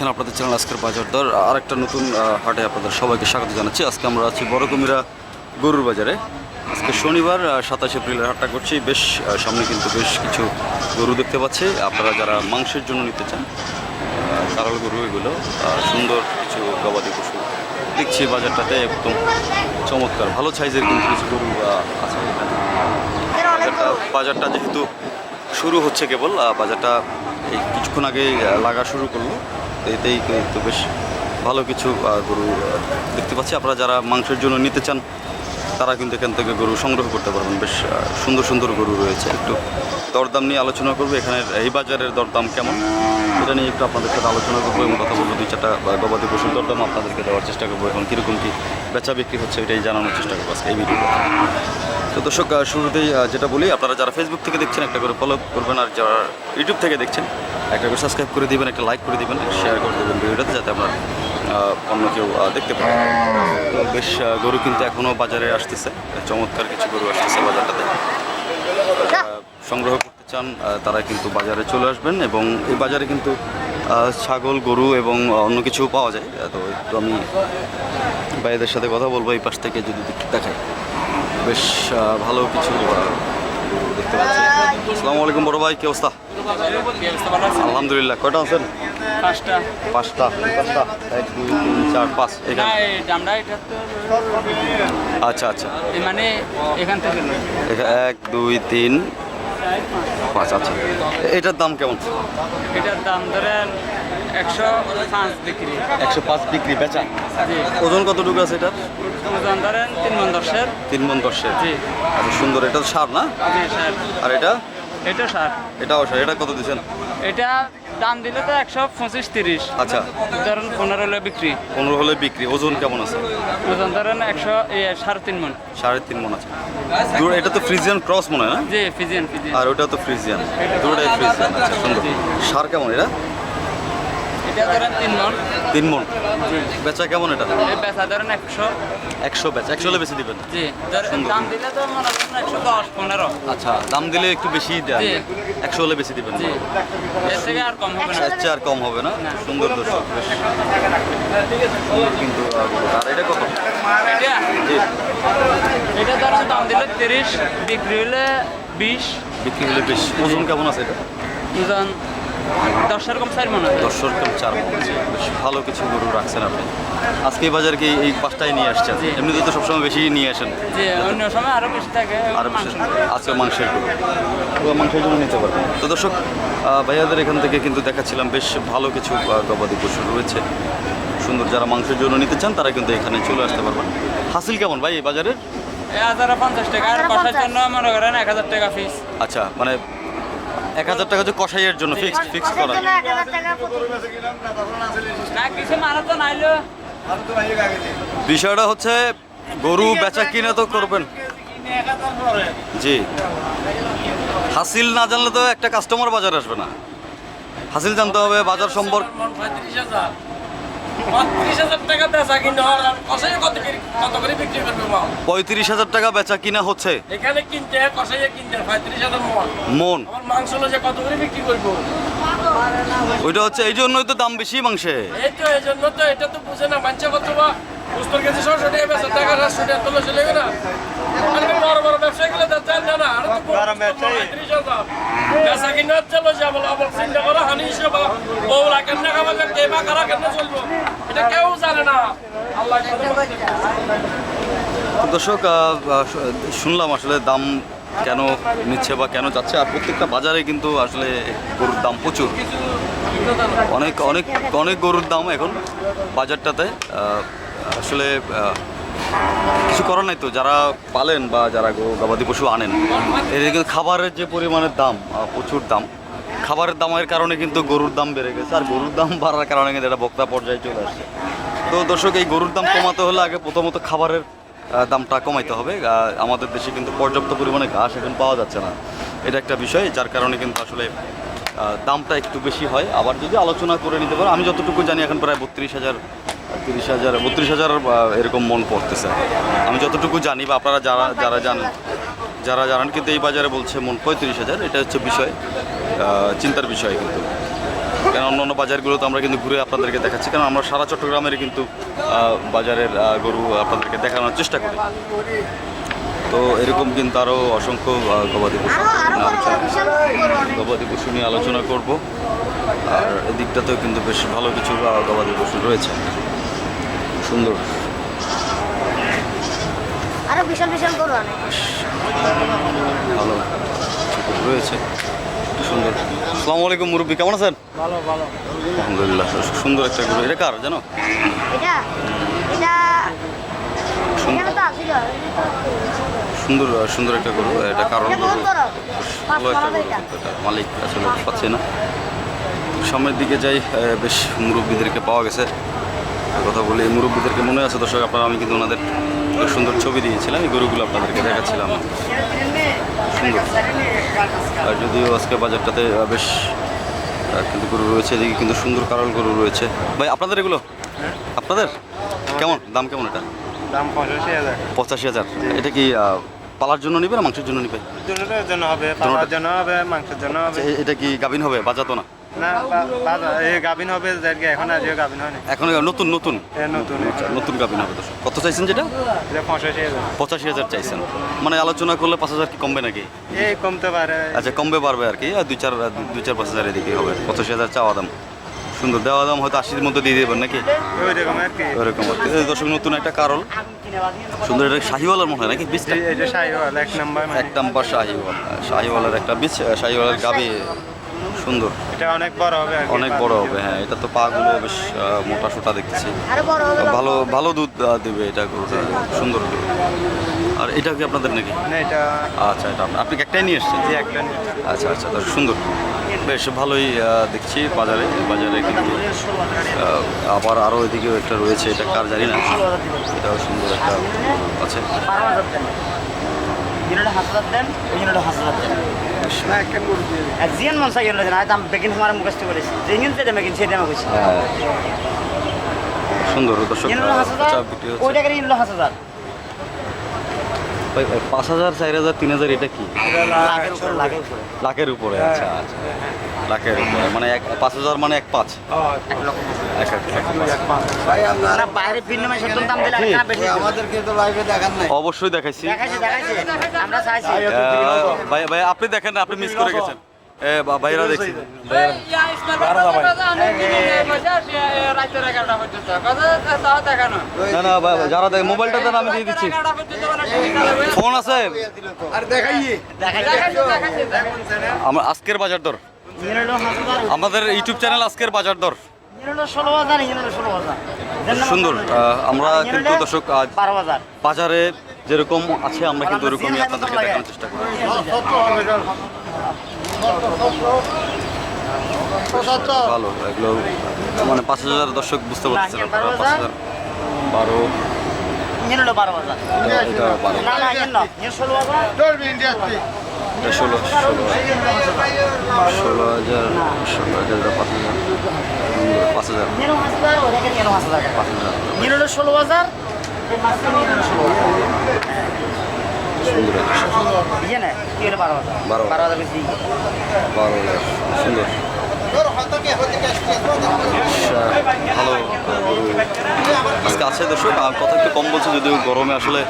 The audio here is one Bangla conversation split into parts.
দেখছেন আপনাদের চ্যানেল আজকের বাজার দর। আর একটা নতুন হাটে আপনাদের সবাইকে স্বাগত জানাচ্ছি। আজকে আমরা আছি বড় কুমিরা গরুর বাজারে। আজকে শনিবার সাতাশ এপ্রিলের হাটটা করছি বেশ সামনে কিন্তু বেশ কিছু গরু দেখতে পাচ্ছি। আপনারা যারা মাংসের জন্য নিতে চান কারাল গরু এগুলো সুন্দর কিছু গবাদি পশু দেখছি বাজারটাতে একদম চমৎকার। ভালো সাইজের কিন্তু কিছু গরু আছে বাজারটা বাজারটা যেহেতু শুরু হচ্ছে কেবল বাজারটা এই কিছুক্ষণ আগে লাগা শুরু করল। তো এতেই কিন্তু বেশ ভালো কিছু গরু দেখতে পাচ্ছি। আপনারা যারা মাংসের জন্য নিতে চান, তারা কিন্তু এখান থেকে গরু সংগ্রহ করতে পারবেন। বেশ সুন্দর সুন্দর গরু রয়েছে। একটু দরদাম নিয়ে আলোচনা করব। এখানের এই বাজারের দরদাম কেমন? এটা নিয়ে একটু আপনাদের সাথে আলোচনা করব এবং কথা বলব। দুই চারটা গবাদি পশুর দরদাম আপনাদেরকে দেওয়ার চেষ্টা করব। এখন কীরকম কী বেচা বিক্রি হচ্ছে, এটাই জানানোর চেষ্টা করব আজকে এই ভিডিওতে। তো দর্শক শুরুতেই যেটা বলি, আপনারা যারা ফেসবুক থেকে দেখছেন, একটা করে ফলো করবেন, আর যারা ইউটিউব থেকে দেখছেন, একটা করে সাবস্ক্রাইব করে দিবেন, একটা লাইক করে দিবেন শেয়ার করে দেবেন ভিডিওটাতে, যাতে আমরা অন্য কেউ দেখতে পারে বেশ গরু কিন্তু এখনও বাজারে আসতেছে, চমৎকার কিছু গরু আসতেছে বাজারটাতে। সংগ্রহ করতে চান তারা কিন্তু বাজারে চলে আসবেন, এবং এই বাজারে কিন্তু ছাগল, গরু এবং অন্য কিছু পাওয়া যায়। তো একটু আমি ভাইদের সাথে কথা বলব এই পাশ থেকে যদি দেখি- দেখাই। বেশ ভালো কিছু দেখতে পাচ্ছি। আসসালামু আলাইকুম বড় ভাই কি অবস্থা? আলহামদুলিল্লাহ কয়টা আছেন? পাঁচটা। পাঁচটা পাঁচটা এক দুই তিন চার পাঁচ এখানে। এটা আচ্ছা আচ্ছা। মানে এখান থেকে এক দুই তিন পাঁচ আচ্ছা। এটার দাম কেমন? এটার দাম ধরেন একশো পাঁচ বিক্রি। একশো পাঁচ বিক্রি বেচা? ওজন কতটুকু আছে ওজন ধরেন তিন মন দশের। তিন মন দশের। জি। আচ্ছা সুন্দর এটা সার না? আর এটা? এটা সার। এটাও সার এটা কত দিচ্ছেন? এটা দাম দিলে তো একশো পঁচিশ তিরিশ। আচ্ছা। ধরেন পনেরো হলে বিক্রি। পনেরো হলে বিক্রি ওজন কেমন আছে? ওজন ধরেন একশো সাড়ে তিন মন। সাড়ে তিন মন আছে। এটা তো ফ্রিজিয়ান ক্রস মনে হয় না? জি ফিজিয়ান আর ওটা তো ফ্রিজিয়ান। দুটোটাই ফ্রিজিয়ান আচ্ছা সুন্দর। সার কেমন এটা? এটা ধরেন তিন মন তিন মন বেচা কেমন এটা? বেচা ধরেন একশো। একশো বেচা। একশো হলে বেশি দিবেন? জি। দাম দিলে তো মনে করেন একশো দশ পনেরো। আচ্ছা দাম দিলে একটু বেশি দেন একশো হলে বেশি দিবেন জি। এর থেকে আর কম হবে না। এর চেয়ে আর কম হবে না? না। সুন্দর দর্শক কিন্তু আর এটা কত? এটা? জি। এটা ধরেন দাম দিলে তিরিশ বিক্রি হলে বিশ। বিক্রি হলে বেশ। ওজন কেমন আছে এটা? ওজন দশের কম চার মনে হয়। দর্শক কেমন চার। বেশ ভালো কিছু গরু রাখছেন আপনি। আজকে এই বাজার কি এই পাঁচটায় নিয়ে আসছেন। এমনিতে তো সবসময় বেশি নিয়ে আসেন। যে অন্য সময় আরও বেশি থাকে আর মাংস। আজকে মাংসের গরু। মাংসের জন্য নিতে পারবেন। তো দর্শক ভাইয়াদের এখান থেকে কিন্তু দেখাচ্ছিলাম বেশ ভালো কিছু গবাদি পশু রয়েছে। সুন্দর যারা মাংসের জন্য নিতে চান তারা কিন্তু এখানে চলে আসতে পারবেন। হাসিল কেমন ভাই এই বাজারের? হাজার পঞ্চাশ টাকা আর কষার জন্য মনে করেন এক হাজার টাকা ফিস আচ্ছা মানে এক হাজার টাকা যে কষাইয়ের জন্য ফিক্সড ফিক্সড করা বিষয়টা হচ্ছে গরু বেচা কিনে তো করবেন। জি। হাসিল না জানলে তো একটা কাস্টমার বাজার আসবে না। হাসিল জানতে হবে বাজার সম্পর্ক পঁয়ত্রিশ হাজার টাকা বেচা কিনে হচ্ছে? এখানে কিনতে কষাইয়ে কিনতে পঁয়ত্রিশ হাজার মন। মন। আমার মাংস হলো যে কত করে বিক্রি করব? ওইটা হচ্ছে এই জন্যই তো দাম বেশি মাংসে। এই তো এই জন্য তো এটা তো বুঝে না মানছে কত বা? উত্তর কেজি ছশো টাকা বেচা টাকা তোলো চলে না। আর তো বড় বড় ব্যবসায়ী গুলো না আর তো বেচা কিনে হচ্ছে লো আবার চিন্তা করো হানি হিসেবে বউলা কেন খাবার কে বা কারা কেন চলবো। এটা কেউ জানে না। আল্লাহ দর্শক শুনলাম আসলে দাম কেন নিচ্ছে বা কেন যাচ্ছে আর প্রত্যেকটা বাজারে কিন্তু আসলে গরুর দাম প্রচুর। অনেক অনেক অনেক গরুর দাম এখন বাজারটাতে আসলে কিছু করার নাই তো যারা পালেন বা যারা গবাদি পশু আনেন এদের কিন্তু খাবারের যে পরিমাণের দাম প্রচুর দাম। খাবারের দামের কারণে কিন্তু গরুর দাম বেড়ে গেছে। আর গরুর দাম বাড়ার কারণে কিন্তু এটা বক্তা পর্যায়ে চলে আসছে। তো দর্শক, এই গরুর দাম কমাতে হলে আগে প্রথমত খাবারের দামটা কমাইতে হবে। আমাদের দেশে কিন্তু পর্যাপ্ত পরিমাণে ঘাস এখন পাওয়া যাচ্ছে না। এটা একটা বিষয়, যার কারণে কিন্তু আসলে দামটা একটু বেশি হয়। আবার যদি আলোচনা করে নিতে পারো, আমি যতটুকু জানি এখন প্রায় বত্রিশ হাজার, তিরিশ হাজার, বত্রিশ হাজার এরকম মন পড়তেছে। আমি যতটুকু জানি বা আপনারা যারা যারা জানেন যারা জানান কিন্তু এই বাজারে বলছে মন পঁয়ত্রিশ হাজার এটা হচ্ছে বিষয় চিন্তার বিষয় কিন্তু। কারণ অন্য অন্য বাজারগুলোতে আমরা কিন্তু ঘুরে আপনাদেরকে দেখাচ্ছি কারণ আমরা সারা চট্টগ্রামের কিন্তু বাজারের গরু আপনাদেরকে দেখানোর চেষ্টা করি। তো এরকম কিন্তু আরও অসংখ্য গবাদি পশু গবাদি পশু নিয়ে আলোচনা করব। আর এদিকটাতেও কিন্তু বেশ ভালো কিছু গবাদি পশু রয়েছে। সুন্দর। আরও বিশাল বিশাল গরু অনেক। ভালো রয়েছে। সুন্দর। আসসালামু আলাইকুম মুরব্বী কেমন আছেন? ভালো ভালো। আলহামদুলিল্লাহ সুন্দর একটা গরু। এটা কার জানো? এটা এটা সুন্দর। সুন্দর একটা গরু এটা কারণ মালিক আসলে পাচ্ছে না। সামনের দিকে যাই বেশ মুরব্বীদেরকে পাওয়া গেছে। কথা বলি এই মুরব্বীদেরকে মনে আছে দর্শক আপনারা আমি কিন্তু ওনাদের একটা সুন্দর ছবি দিয়েছিলাম এই গরুগুলো আপনাদেরকে দেখাচ্ছিলাম। সুন্দর। আর যদিও আজকে বাজারটাতে বেশ কিন্তু গরু রয়েছে এদিকে কিন্তু সুন্দর কারল গরু রয়েছে। ভাই আপনাদের এগুলো? আপনাদের? কেমন? দাম কেমন এটা? দাম পঁচাশি হাজার। পঁচাশি হাজার। এটা কি পালার জন্য নিবে না মাংসের জন্য নিবে? জন্য হবে পাওয়ার জন্য। হবে মাংসের জন্য হবে। এটা কি গাভিন হবে বাজাতো না? না বা- বাজার এই গাভিন হবে এখন আজও গাভিন হয়নি। এখন নতুন নতুন? নতুন নতুন। গাভিন হবে তো। কত চাইছেন যেটা? পঁচাশি হাজার। চাইছেন। মানে আলোচনা করলে পাঁচ হাজার কি কমবে নাকি? এই কমতে পারে। আচ্ছা কমবে পারবে আর কি। দুই চার দুই চার পাঁচ হাজার এদিকে হবে। পঁচাশি হাজার চাওয়া দাম। সুন্দর দেওয়া দাম হয়তো আশির মধ্যে দিয়ে দেবেন নাকি? ওই রকম আর কি। আর কি। দর্শক নতুন একটা কারল। সুন্দর এটা শাহিওয়ালার মনে হয় নাকি এই- শাহিওয়াল এক নাম্বার মানে। এক নাম্বার শাহিওয়াল। শাহিওয়ালার একটা বীজ শাহিওয়ালার গাবি সুন্দর। এটা অনেক বড় হবে অনেক বড় হবে হ্যাঁ এটা তো পাগুলো বেশ মোটা সোটা দেখতেছি। আরও বড় হবে ভালো ভালো দুধ দেবে এটা গরুটা সুন্দর গরু। আর এটা কি আপনাদের নাকি? না এটা আচ্ছা এটা আপনি- একটাই নিয়ে এসছেন? যে একটা নিয়ে আচ্ছা আচ্ছা তো সুন্দর। বেশ ভালোই দেখছি বাজারে। বাজারে কিন্তু আবার আরও এদিকেও একটা রয়েছে এটা কার জানি না। এটাও সুন্দর একটা আছে। হাজার দেন। হাজার দেন। জিয়ান মন সাই ইউনিটে দেন আজ আমি বেগিন তোমার মুখস্থ করেছি ইউনিট যেটা মেগিন সেটা আমি হ্যাঁ। সুন্দর দর্শক ইউনিটে আহ, হাজার চা বিক্রি হচ্ছে ওইটা করে ইউনিটে হাজার ভাই, ভাই, পাঁচ হাজার চার হাজার তিন হাজার এটা কি? লাখের উপরে। উপরে। আচ্ছা আচ্ছা লাখের উপরে মানে এক পাঁচ হাজার মানে এক পাঁচ। অবশ্যই দেখাইছি। দেখাইছি দেখাইছি। আমরা চাইছি। আহ, ভাই ভাই আপনি দেখেন না আপনি মিস করে গেছেন। ভাইরা দেখছি। না না যারা দেখ মোবাইলটা দেন আমি দিয়ে দিচ্ছি। ফোন আছে? আমার আজকের বাজার দর। আমাদের ইউটিউব চ্যানেল আজকের বাজার দর। সুন্দর আমরা কিন্তু দর্শক আজ বাজারে যেরকম আছে আমরা কিন্তু ওরকমই আপনাদেরকে দেখানোর চেষ্টা করি ভালো এগুলো মানে পাঁচ হাজার দর্শক বুঝতে পারছেন আপনারা পাঁচ হাজার। বারো। না না ষোলো হাজার। ষোলো হাজার ষোলো হাজার পাঁচ হাজার। পাঁচ হাজার। পাঁচ হাজার। ষোলো হাজার। সুন্দর বারো বারো। হাজার সুন্দর আজকে আছে দর্শক আর কথা একটু কম বলছে যদিও গরমে আসলে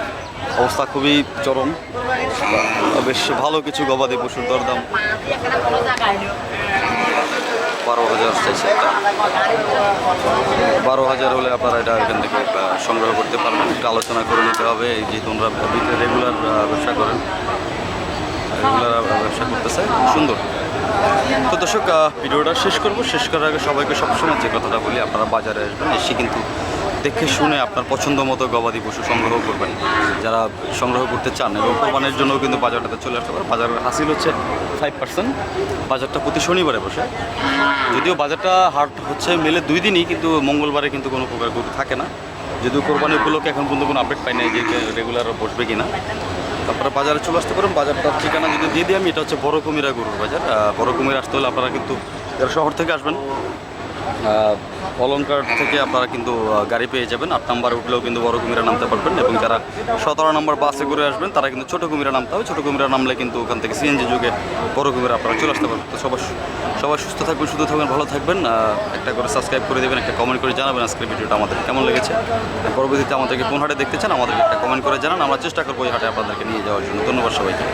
অবস্থা খুবই চরম বেশ ভালো কিছু গবাদি পশুর দরদাম বারো হাজার চাইছে একটা। বারো হাজার হলে আপনারা এটা এখান থেকে সংগ্রহ করতে পারবেন। একটু আলোচনা করে নিতে হবে, এই যে তোমরা রেগুলার ব্যবসা করেন রেগুলার ব্যবসা করতেছে সুন্দর। তো দর্শক ভিডিওটা শেষ করব। শেষ করার আগে সবাইকে সবসময় যে কথাটা বলি, আপনারা বাজারে আসবেন, এসে কিন্তু দেখে শুনে আপনার পছন্দ মতো গবাদি পশু সংগ্রহ করবেন। যারা সংগ্রহ করতে চান এবং কোরবানির জন্য কিন্তু বাজারটাতে চলে আসতে পারে। বাজারের হাসিল হচ্ছে ফাইভ পার্সেন্ট বাজারটা প্রতি শনিবারে বসে। যদিও বাজারটা হাট হচ্ছে মেলে দুই দিনই, কিন্তু মঙ্গলবারে কিন্তু কোনো প্রকার গরু থাকে না। যদিও কোরবানি উপলক্ষে এখন পর্যন্ত কোনো আপডেট পাই নাই যে রেগুলার বসবে কি কিনা। তারপরে বাজারে চলে আসতে পারেন। বাজারটার ঠিকানা যদি দিয়ে দিই আমি, এটা হচ্ছে বড় কুমিরা গরুর বাজার। বড় কুমির আসতে হলে আপনারা কিন্তু যারা শহর থেকে আসবেন আহ, অলংকার থেকে আপনারা কিন্তু গাড়ি পেয়ে যাবেন। আট নাম্বার উঠলেও কিন্তু বড় কুমিরা নামতে পারবেন এবং যারা সতেরো নম্বর বাসে করে আসবেন তারা কিন্তু ছোটো কুমিরা নামতে হবে। ছোটো কুমিরা নামলে কিন্তু ওখান থেকে সিএনজি যুগে বড় কুমিরা আপনারা চলে আসতে পারবেন। তো সবাই সবাই সুস্থ থাকবেন শুধু থাকবেন ভালো থাকবেন। একটা করে সাবস্ক্রাইব করে দেবেন একটা কমেন্ট করে জানাবেন আজকের ভিডিওটা আমাদের কেমন লেগেছে। পরবর্তীতে আমাদেরকে কোন হাটে দেখতে চান আমাদেরকে একটা কমেন্ট করে জানান। আমরা চেষ্টা করব এই হাটে আপনাদেরকে নিয়ে যাওয়ার জন্য। ধন্যবাদ সবাইকে।